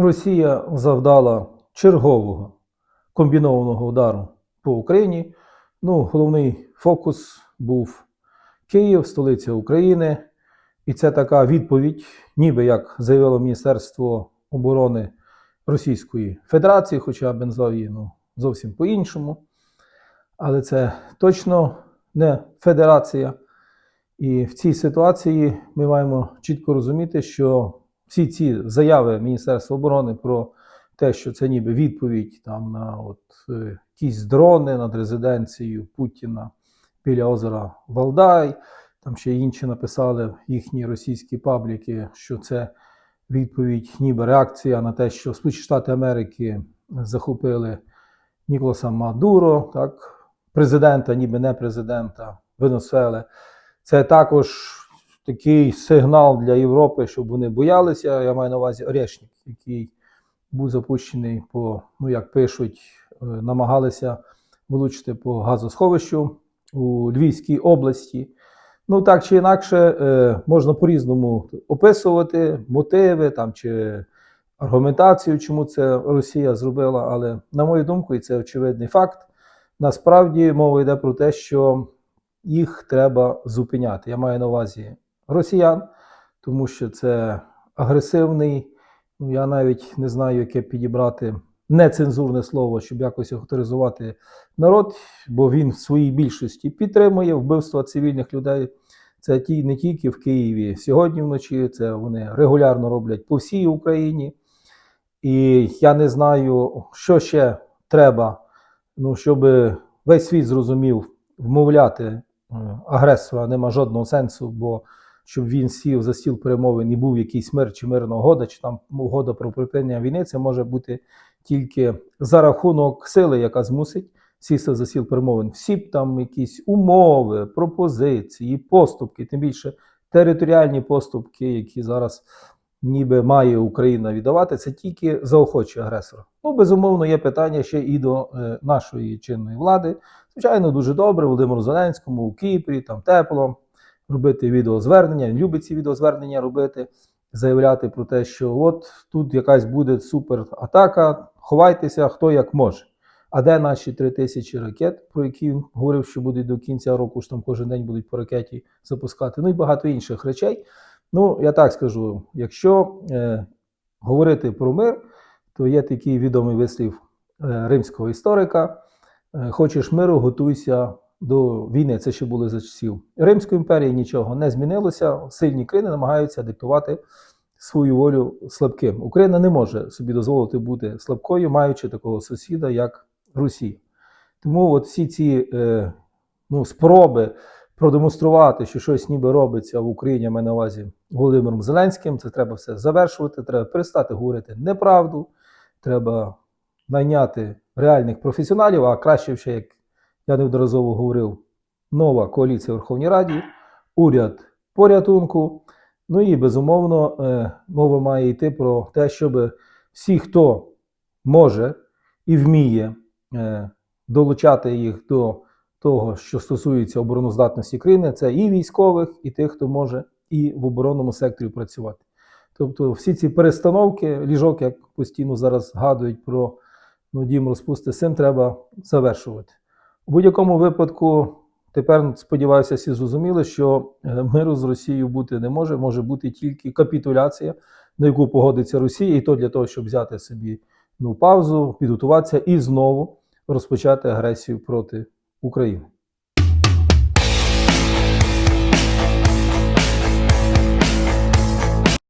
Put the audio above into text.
Росія завдала чергового комбінованого удару по Україні. Ну, головний фокус був Київ, столиця України. І це така відповідь, ніби як заявило Міністерство оборони Російської Федерації, хоча б назвав її ну, зовсім по-іншому. Але це точно не федерація. І в цій ситуації ми маємо чітко розуміти, що всі ці заяви Міністерства оборони про те, що це ніби відповідь там на от, е, якісь дрони над резиденцією Путіна біля озера Валдай, там ще інші написали їхні російські пабліки, що це відповідь, ніби реакція на те, що Сполучені Штати Америки захопили Ніколаса Мадуро, так, президента, ніби не президента Венесуели. Це також такий сигнал для Європи, щоб вони боялися. Я маю на увазі Орешник, який був запущений по, ну як пишуть, е, намагалися влучити по газосховищу у Львівській області. Ну, так чи інакше, е, можна по-різному описувати мотиви там, чи аргументацію, чому це Росія зробила. Але, на мою думку, і це очевидний факт, насправді мова йде про те, що їх треба зупиняти. Я маю на увазі росіян, тому що це агресивний. Ну, я навіть не знаю, яке підібрати нецензурне слово, щоб якось авторизувати народ, бо він в своїй більшості підтримує вбивство цивільних людей. Це ті не тільки в Києві сьогодні вночі, це вони регулярно роблять по всій Україні. І я не знаю, що ще треба, ну, щоб весь світ зрозумів, вмовляти агресора нема жодного сенсу, бо щоб він сів за стіл перемовин і був якийсь мир чи мирна угода, чи там угода про припинення війни, це може бути тільки за рахунок сили, яка змусить сісти за стіл перемовин. Всі б там якісь умови, пропозиції, поступки, тим більше територіальні поступки, які зараз ніби має Україна віддавати, це тільки заохочує агресора. Ну, безумовно, є питання ще і до е, нашої чинної влади. Звичайно, дуже добре Володимиру Зеленському у Кіпрі, там тепло, робити відеозвернення. Він любить ці відеозвернення робити, заявляти про те, що от тут якась буде суператака, ховайтеся, хто як може. А де наші три тисячі ракет, про які він говорив, що будуть до кінця року, що там кожен день будуть по ракеті запускати, ну і багато інших речей. Ну, я так скажу: якщо е, говорити про мир, то є такий відомий вислів е, римського історика: е, хочеш миру, готуйся до війни. Це ще було за часів Римської імперії, нічого не змінилося. Сильні країни намагаються диктувати свою волю слабким. Україна не може собі дозволити бути слабкою, маючи такого сусіда, як Росія. Тому от всі ці е, ну, спроби продемонструвати, що щось ніби робиться в Україні, маю на увазі Володимиром Зеленським, це треба все завершувати, треба перестати говорити неправду, треба найняти реальних професіоналів, а краще ще, як я неодноразово говорив, нова коаліція в Верховній Раді, уряд порятунку. Ну і безумовно, е, мова має йти про те, щоб всі, хто може і вміє е, долучати їх до того, що стосується обороноздатності країни, це і військових, і тих, хто може і в оборонному секторі працювати. Тобто всі ці перестановки, ліжок, як постійно зараз згадують про ну, дім розпусти, цим треба завершувати. У будь-якому випадку, тепер сподіваюся, всі зрозуміли, що е, миру з Росією бути не може, може бути тільки капітуляція, на яку погодиться Росія, і то для того, щоб взяти собі ну, паузу, підготуватися і знову розпочати агресію проти України.